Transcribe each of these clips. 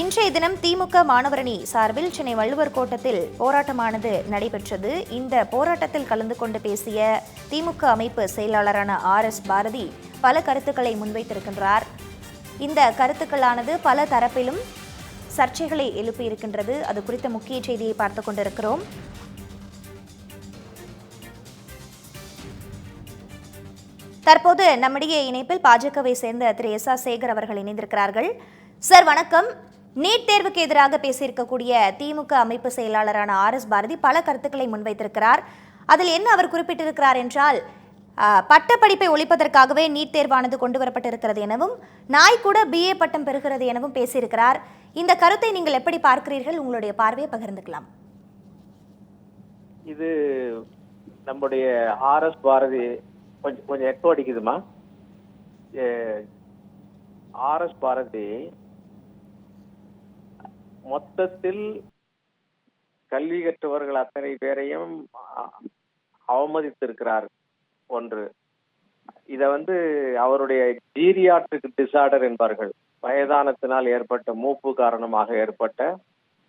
இன்றைய தினம் திமுக மாணவரணி சார்பில் சென்னை வள்ளுவர் கோட்டத்தில் போராட்டமானது நடைபெற்றது. இந்த போராட்டத்தில் கலந்து கொண்டு பேசிய திமுக அமைப்பு செயலாளரான ஆர் எஸ் பாரதி பல கருத்துக்களை முன்வைத்திருக்கின்றார். இந்த கருத்துக்களானது பல தரப்பிலும் சர்ச்சைகளை எழுப்பியிருக்கின்றது. அது குறித்த முக்கிய செய்தியை பார்த்து கொண்டிருக்கிறோம். தற்போது நம்முடைய இணைப்பில் பாஜகவை சேர்ந்த திரு எஸ் ஆர் சேகர் அவர்கள் இணைந்திருக்கிறார்கள். சார் வணக்கம். நீட் தேர்வுக்கு எதிராக பேசியிருக்கக்கூடிய திமுக அமைப்பு செயலாளரான ஆர் எஸ் பாரதி பல கருத்துக்களை முன்வைத்திருக்கிறார். அதில் என்ன அவர் குறிப்பிட்டிருக்கிறார் என்றால் பட்டப்படிப்பை ஒழிப்பதற்காகவே நீட் தேர்வானது கொண்டு வரப்பட்டிருக்கிறது எனவும் நாய் கூட பிஏ பட்டம் பெறுகிறது எனவும் பேசியிருக்கிறார். இந்த கருத்தை நீங்கள் எப்படி பார்க்கிறீர்கள்? உங்களுடைய பார்வையை பகிர்ந்துக்கலாம். இது நம்முடைய ஆர்எஸ் பாரதி கொஞ்சம் கொஞ்சம் எக்கோ அடிக்குதுமா? ஆர்எஸ் பாரதி மொத்தத்தில் கல்வி கற்றவர்கள் அத்தனை பேரையும் அவமதித்திருக்கிறார். ஒன்று. இத வந்து அவருடைய ஜீரியாட்ரிக் டிசார்டர் என்பார்கள். வயதானத்தினால் ஏற்பட்ட மூப்பு காரணமாக ஏற்பட்ட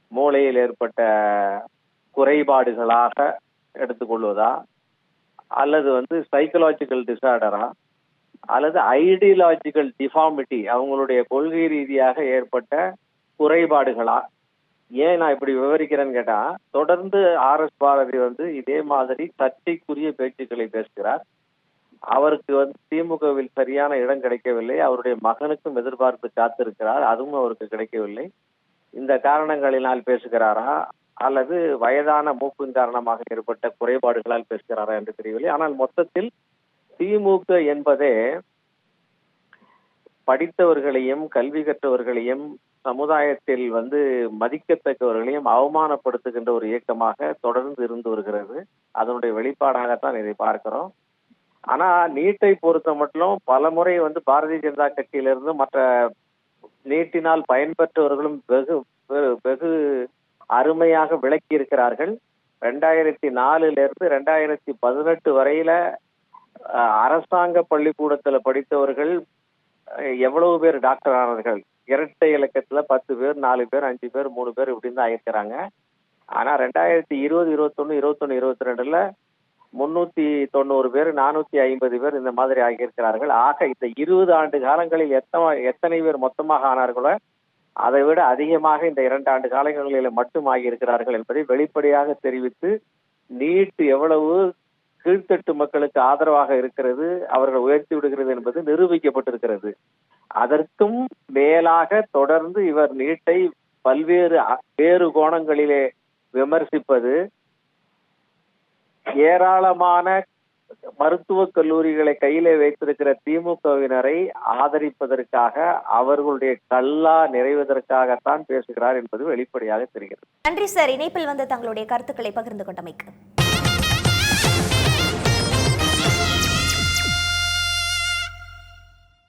மூளையில் ஏற்பட்ட குறைபாடுகளாக எடுத்துக்கொள்வதா? அல்லது வந்து சைக்கலாஜிக்கல் டிசார்டரா அல்லது ஐடியாலஜிக்கல் டிஃபார்மிட்டி அவங்களுடைய கொள்கை ரீதியாக ஏற்பட்ட குறைபாடுகளா? ஏன் நான் இப்படி விவரிக்கிறேன்னு கேட்டா தொடர்ந்து ஆர் எஸ் பாரதி வந்து இதே மாதிரி சர்ச்சைக்குரிய பேச்சுக்களை பேசுகிறார். அவருக்கு வந்து திமுகவில் சரியான இடம் கிடைக்கவில்லை. அவருடைய மகனுக்கும் எதிர்பார்த்து காத்திருக்கிறார். அதுவும் அவருக்கு கிடைக்கவில்லை. இந்த காரணங்களினால் பேசுகிறாரா? அல்லது வயதான மூப்பின் காரணமாக ஏற்பட்ட குறைபாடுகளால் பேசுகிறாரா என்று தெரியவில்லை. ஆனால் மொத்தத்தில் திமுக என்பதே படித்தவர்களையும் கல்வி கற்றவர்களையும் சமுதாயத்தில் வந்து மதிக்கத்தக்கவர்களையும் அவமானப்படுத்துகின்ற ஒரு இயக்கமாக தொடர்ந்து இருந்து வருகிறது. அதனுடைய வெளிப்பாடாகத்தான் இதை பார்க்கிறோம். ஆனா நீட்டை பொறுத்த மட்டும் பல முறை வந்து பாரதிய ஜனதா கட்சியிலிருந்து மற்ற நீட்டினால் பயன்பெற்றவர்களும் வெகு வெகு- வெகு அருமையாக விளக்கி இருக்கிறார்கள் ரெண்டாயிரத்தி நாலுல இருந்து ரெண்டாயிரத்தி பதினெட்டு வரையில அரசாங்க பள்ளிக்கூடத்துல படித்தவர்கள் எவ்வளவு பேர் டாக்டர் ஆனார்கள்? இரட்டை இலக்கத்துல பத்து பேர் நாலு பேர் அஞ்சு பேர் மூணு பேர் இப்படின்னு தான் ஆயிருக்கிறாங்க. ஆனா ரெண்டாயிரத்தி இருபது இருபத்தொன்னு இருபத்தொன்னு இருபத்தி ரெண்டுல முன்னூத்தி தொண்ணூறு பேர் நானூத்தி ஐம்பது பேர் இந்த மாதிரி ஆகியிருக்கிறார்கள். ஆக இந்த இருபது ஆண்டு காலங்களில் எத்தனை எத்தனை பேர் மொத்தமாக ஆனார்களோ அதை விட அதிகமாக இந்த இரண்டு ஆண்டு காலங்களில் மட்டும் ஆகியிருக்கிறார்கள் என்பதை வெளிப்படையாக தெரிவித்து நீட் எவ்வளவு கீழ்த்தட்டு மக்களுக்கு ஆதரவாக இருக்கிறது அவர்கள் உயர்த்தி விடுகிறது என்பது நிரூபிக்கப்பட்டிருக்கிறது. அதற்கும் மேலாக தொடர்ந்து இவர் நீட்டை பல்வேறு வேறு கோணங்களிலே விமர்சிப்பது ஏராளமான மருத்துவக் கல்லூரிகளை கையிலே வைத்திருக்கிற திமுகவினரை ஆதரிப்பதற்காக அவர்களுடைய கல்லா நிறைவதற்காகத்தான் பேசுகிறார் என்பது வெளிப்படையாக தெரிகிறது. நன்றி சார். இணைப்பில் வந்து தங்களுடைய கருத்துக்களை பகிர்ந்து கொண்டமைக்கு.